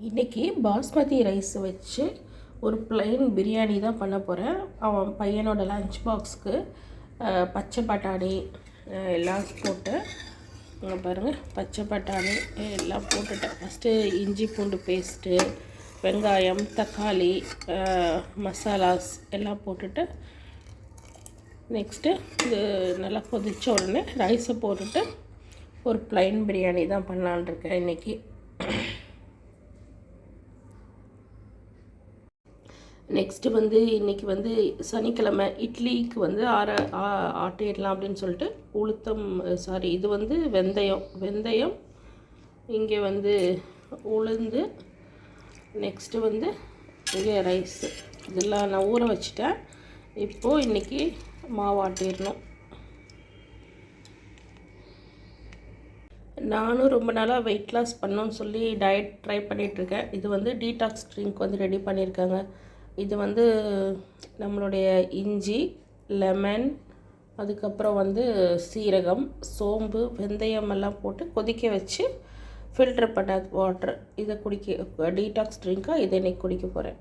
இன்றைக்கி பாஸ்மதி ரைஸ் வச்சு ஒரு plain பிரியாணி தான் பண்ண போகிறேன் அவன் பையனோட லஞ்ச் பாக்ஸ்க்கு பச்சை பட்டாணி எல்லாம் போட்டு பாருங்கள் பச்சை பட்டாணி எல்லாம் போட்டுட்டேன். ஃபஸ்ட்டு இஞ்சி பூண்டு பேஸ்ட்டு வெங்காயம் தக்காளி மசாலாஸ் எல்லாம் போட்டுட்டு நெக்ஸ்ட்டு இது நல்லா கொதிச்ச உடனே ரைஸை போட்டுட்டு ஒரு பிளைன் பிரியாணி தான் பண்ணலான்னு இருக்கேன் இன்றைக்கி நெக்ஸ்ட்டு வந்து இன்றைக்கி வந்து சனிக்கிழமை இட்லிக்கு வந்து ஆற ஆ- ஆட்டிடலாம் அப்படின்னு சொல்லிட்டு உளுத்தம் சாரி இது வந்து வெந்தயம். வெந்தயம் இங்கே வந்து உளுந்து. நெக்ஸ்ட்டு வந்து இங்கே ரைஸு இதெல்லாம் நான் ஊற வச்சுட்டேன். இப்போது இன்றைக்கி மாவு ஆட்டிடணும். நானும் ரொம்ப நாளாக வெயிட் லாஸ் பண்ணணும்னு சொல்லி டயட் ட்ரை பண்ணிகிட்ருக்கேன் இது வந்து டீடாக்ஸ் ட்ரிங்க் வந்து ரெடி பண்ணியிருக்காங்க. இது வந்து நம்மளுடைய இஞ்சி லெமன் அதுக்கப்புறம் வந்து சீரகம் சோம்பு வெந்தயம் எல்லாம் போட்டு கொதிக்க வச்சு ஃபில்டர் பண்ண வாட்டர் இதை குடிக்க டீடாக்ஸ் ட்ரிங்காக இதை இன்றைக்கி குடிக்க போகிறேன்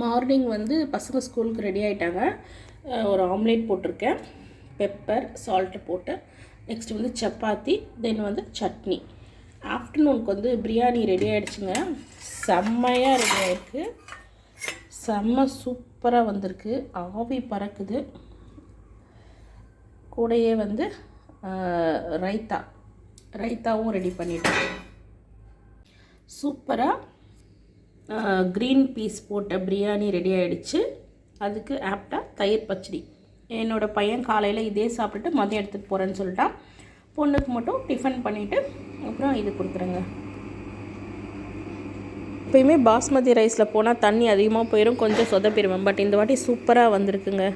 மார்னிங் வந்து பசங்க ஸ்கூலுக்கு ரெடி ஆகிட்டாங்க ஒரு ஆம்லேட் போட்டிருக்கேன். பெப்பர் சால்ட்டு போட்டு. நெக்ஸ்ட் வந்து சப்பாத்தி தென் வந்து சட்னி. ஆஃப்டர்நூனுக்கு வந்து பிரியாணி ரெடி ஆகிடுச்சுங்க செம்மையாக ரெடி ஆகிருக்கு செம்ம சூப்பராக வந்திருக்கு. ஆவி பறக்குது. கூடயே வந்து ரைத்தா. ரைத்தாவும் ரெடி பண்ணிட்டேன் சூப்பராக க்ரீன் பீஸ் போட்ட பிரியாணி ரெடி ஆகிடுச்சு அதுக்கு ஆப்டாக தயிர் பச்சடி. என்னோடய பையன் காலையில் இதே சாப்பிட்டுட்டு மதியம் எடுத்துகிட்டு போகிறேன்னு சொல்லிட்டான். பொண்ணுக்கு மட்டும் டிஃபன் பண்ணிவிட்டு அப்புறம் இது கொடுக்குறேங்க. எப்பயுமே பாஸ்மதி ரைஸில் போனால் தண்ணி அதிகமாக போயிடும் கொஞ்சம் சொதப்பிடுவேன் பட் இந்த வாட்டி சூப்பராக வந்திருக்குங்க.